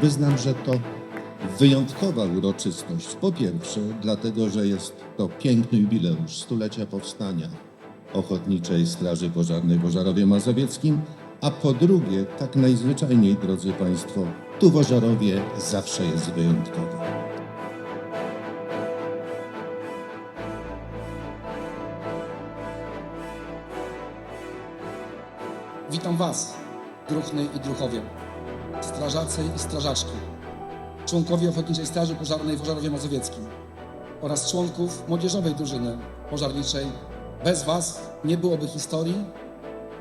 Wyznam, że to wyjątkowa uroczystość. Po pierwsze, dlatego, że jest to piękny jubileusz stulecia powstania Ochotniczej Straży Pożarnej w Ożarowie Mazowieckim, a po drugie, tak najzwyczajniej, drodzy Państwo, tu w Ożarowie zawsze jest wyjątkowo. Witam Was, druhny i druchowie, strażacy i strażaczki, członkowie Ochotniczej Straży Pożarnej w Ożarowie Mazowieckim oraz członków młodzieżowej drużyny pożarniczej. Bez Was nie byłoby historii,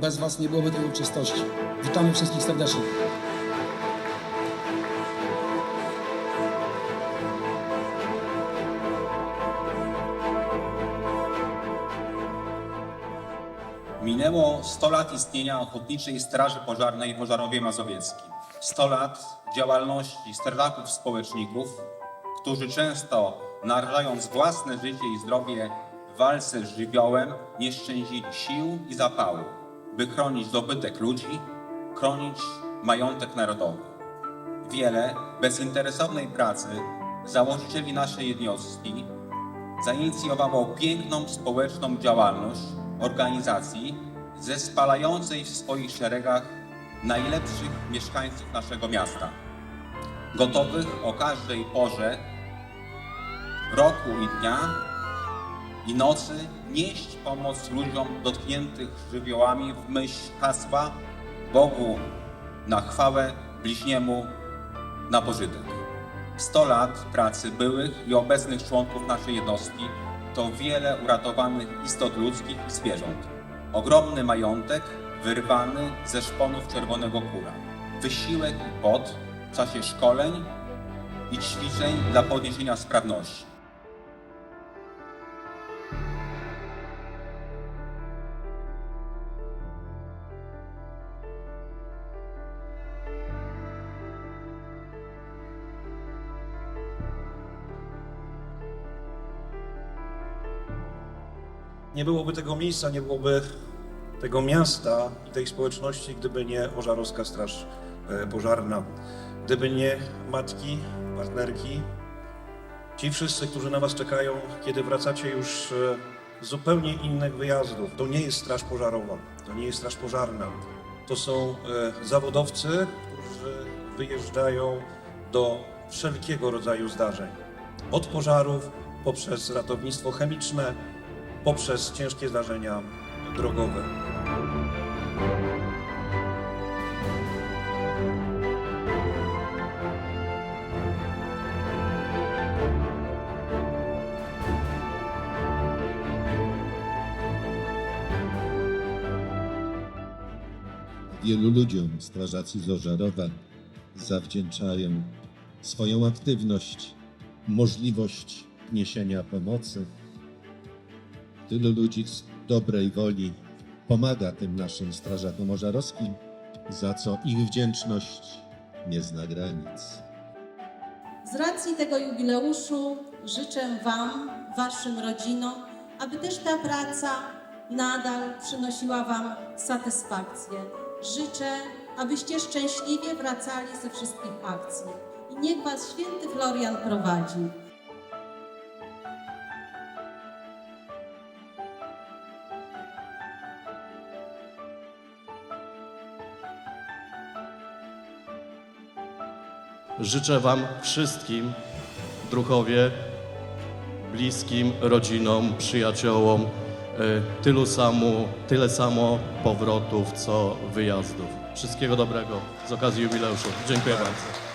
bez Was nie byłoby tej uroczystości. Witamy wszystkich serdecznie. Minęło 100 lat istnienia Ochotniczej Straży Pożarnej w Pożarowie Mazowieckim. 100 lat działalności strażaków społeczników, którzy często narażając własne życie i zdrowie w walce z żywiołem, nie szczędzili sił i zapału, by chronić dobytek ludzi, chronić majątek narodowy. Wiele bezinteresownej pracy założycieli naszej jednostki zainicjowało piękną społeczną działalność organizacji zespalającej w swoich szeregach najlepszych mieszkańców naszego miasta, gotowych o każdej porze roku i dnia i nocy nieść pomoc ludziom dotkniętych żywiołami w myśl hasła Bogu na chwałę, bliźniemu na pożytek. 100 lat pracy byłych i obecnych członków naszej jednostki to wiele uratowanych istot ludzkich i zwierząt. Ogromny majątek wyrwany ze szponów czerwonego kura. Wysiłek i pot w czasie szkoleń i ćwiczeń dla podniesienia sprawności. Nie byłoby tego miejsca, nie byłoby tego miasta i tej społeczności, gdyby nie Ożarowska Straż e, Pożarna, gdyby nie matki, partnerki, ci wszyscy, którzy na Was czekają, kiedy wracacie już e, z zupełnie innych wyjazdów. To nie jest Straż Pożarowa, to nie jest Straż Pożarna. To są e, zawodowcy, którzy wyjeżdżają do wszelkiego rodzaju zdarzeń. Od pożarów, poprzez ratownictwo chemiczne, poprzez ciężkie zdarzenia drogowe. Wielu ludziom strażacy z zawdzięczają swoją aktywność, możliwość niesienia pomocy. Tylu ludzi z dobrej woli pomaga tym naszym strażakom ożarowskim, za co ich wdzięczność nie zna granic. Z racji tego jubileuszu życzę Wam, Waszym rodzinom, aby też ta praca nadal przynosiła Wam satysfakcję. Życzę, abyście szczęśliwie wracali ze wszystkich akcji. I niech Was święty Florian prowadzi. Życzę Wam wszystkim, druhowie, bliskim, rodzinom, przyjaciołom, e, tylu samo, tyle samo powrotów, co wyjazdów. Wszystkiego dobrego z okazji jubileuszu. Dziękuję bardzo.